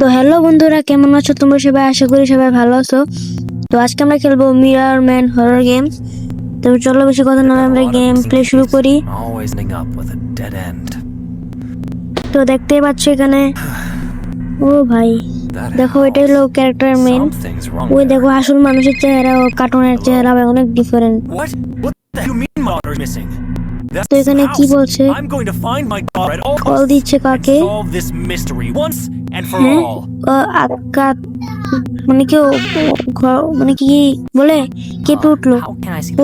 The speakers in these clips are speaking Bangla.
তো হ্যালো বন্ধুরা, কেমন আছো? তোমরা সবাই আশা করি সবাই ভালো আছো। তো আজকে আমরা খেলব মিরার ম্যান হরর গেম তো চলো বেশি কথা না, আমরা গেম প্লে শুরু করি. তো দেখতেই পাচ্ছ এখানে। ও ভাই, দেখো, এটা হলো ক্যারেক্টার মেন ওই দেখো, আসল মানুষের চেহারা ও কার্টুনের চেহারা অনেক different What? What the you mean mother is missing? That's তো এখানে কি house. বলছে I'm going to find my daughter at all call costs দিচ্ছে and কাকে solve this mystery once and for হ্যাঁ মানে কি ও- ও- ঘর- মানে কি বলে কেঁপে উঠল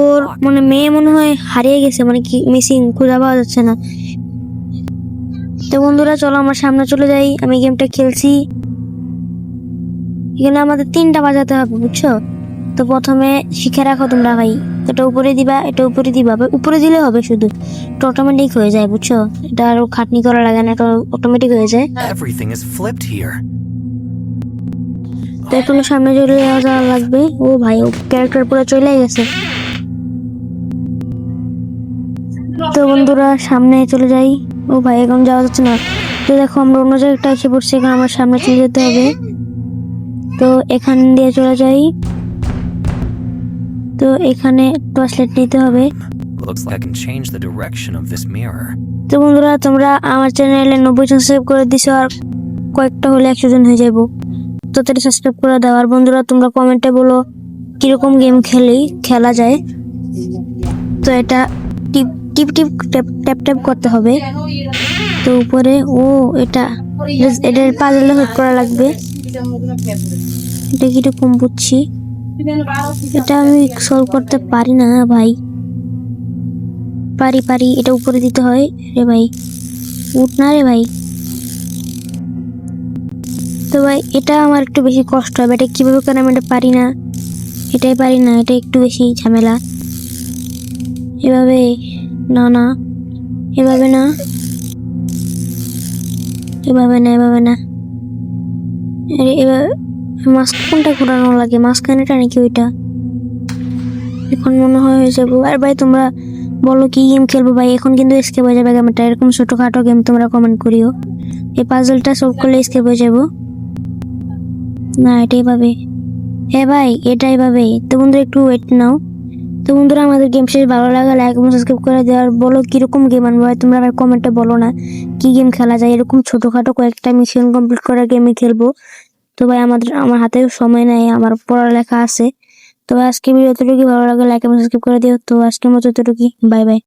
ওর? মানে মেয়ে মনে হয় হারিয়ে গেছে মানে কি মিসিং খুঁজে পাওয়া যাচ্ছে না তো বন্ধুরা চলো আমার সামনে চলে যাই আমি গেমটা খেলছি এখানে আমাদের তিনটা বাজাতে হবে বুঝছ তো প্রথমে শিখে রাখো তোমরা ভাই এটা উপরে দিবা এটা উপরে দিবা বা উপরে দিলে হবে শুধু। এটা অটোমেটিক হয়ে যায় বুঝছ? এটা আরও খাটনি করা লাগে না এটা অটোমেটিক হয়ে যায়। Everything is flipped here. তো সামনে চলে যাওয়া লাগবে। ও ভাই ও ক্যারেক্টার পুরো চলে গেছে। তো বন্ধুরা সামনে চলে যাই। ও ভাই এখন যাওয়া যাচ্ছে না। তো দেখো আমরা অন্য জায়গাটা এসে পড়ছি এখানে আমার সামনে চলে যেতে হবে। তো এখান দিয়ে চলে যাই। তো এখানে টর্চলাইট নিতে হবে। Looks like I can change the direction of this mirror. তো বন্ধুরা তোমরা আমার চ্যানেলে নব্বই জন সাবস্ক্রাইব করে দিছো আর কয়েকটা হলে একশো জন হয়ে যাব। তো তাদের সাবস্ক্রাইব করে দাও। আর বন্ধুরা তোমরা কমেন্টে বলো কীরকম গেম খেলি খেলা যায়। তো এটা tip tip tip tap tap tap করতে হবে। তো উপরে ও এটা এটার পাজলে হেল্প করা লাগবে। এটা কীরকম বুঝছি। এটা আমি সলভ করতে পারি না, ভাই। পারি পারি, এটা উপরে দিতে হয়। রে ভাই, উঠ না রে ভাই। তো ভাই, এটা আমার একটু বেশি কষ্ট হবে। এটা কীভাবে করে আমি এটা পারি না? এটাই পারি না, এটা একটু বেশি ঝামেলা। এভাবে, না না। এভাবে না। এভাবে না এভাবে না। আরে, এভাবে মাস্ক কোনটা ঘোরানো লাগে? মাঝখানেটা নাকি ওইটা? এখন মনে হয় হয়ে যাব। আর ভাই, তোমরা বলো কি গেম খেলব? ভাই, এখন কিন্তু স্কেপ হয়ে যাবে গেমটা এরকম ছোটোখাটো গেম তোমরা কমেন্ট করিও। এই পাজলটা সলভ করলে স্কেপ হয়ে যাব। না, এটাই পাবে। হ্যাঁ ভাই, এটাই পাবে। তো বন্ধুরা, একটু ওয়েট নাও। তো বন্ধুরা, আমাদের গেম শেষ। ভালো লাগলে লাইক এবং সাবস্ক্রাইব করে দেওয়ার বলো কীরকম গেম আনব? ভাই, তোমরা কমেন্টে বলো না। কি গেম খেলা যায়? এরকম ছোটোখাটো কয়েকটা মিশন কমপ্লিট করা গেমই খেলব। তো ভাই, আমাদের, আমার হাতে সময় নেই, আমার পড়ালেখা আছে। তো আজকে ভিডিও এতটুকু ভালো লাগে লাইক এবং সাবস্ক্রাইব করে দিও। তো আজকে মতো এতটুকু বাই বাই।